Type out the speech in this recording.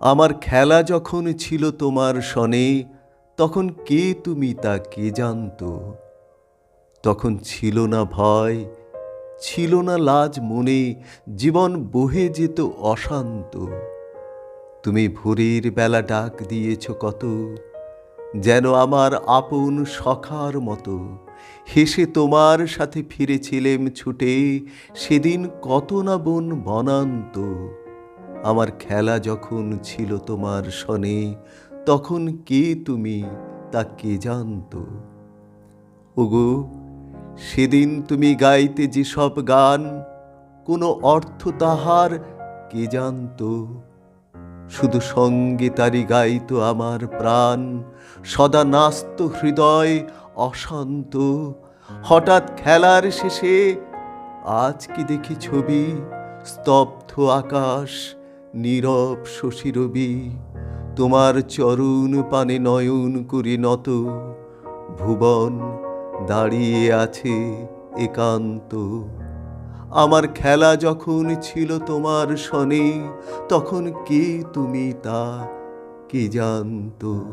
আমার খেলা যখন ছিল তোমার সনে, তখন কে তুমি তা কে জানত? তখন ছিল না ভয়, ছিল না লাজ মনে, জীবন বহে যেত অশান্ত। তুমি ভোরের বেলা ডাক দিয়েছ কত, যেন আমার আপন সখার মতো। হেসে তোমার সাথে ফিরেছিলেম ছুটে, সেদিন কত না বন বনান্ত। আমার খেলা যখন ছিল তোমার সনে, তখন কে তুমি তা কে জানতো? ওগো, সেদিন তুমি গাইতে যেসব গান, কোনো অর্থ তাহার কে জানতো? শুধু সঙ্গে তারি গাইত আমার প্রাণ, সদা নাস্ত হৃদয় অশান্ত। হঠাৎ খেলার শেষে আজ কি দেখি ছবি, স্তব্ধ আকাশ নীরব শশীরবি তোমার চরণ পানে নয়ন করে নত, ভুবন দাঁড়িয়ে আছে একান্ত। আমার খেলা যখন ছিল তোমার সনে, তখন কে তুমি তা কে জানতো?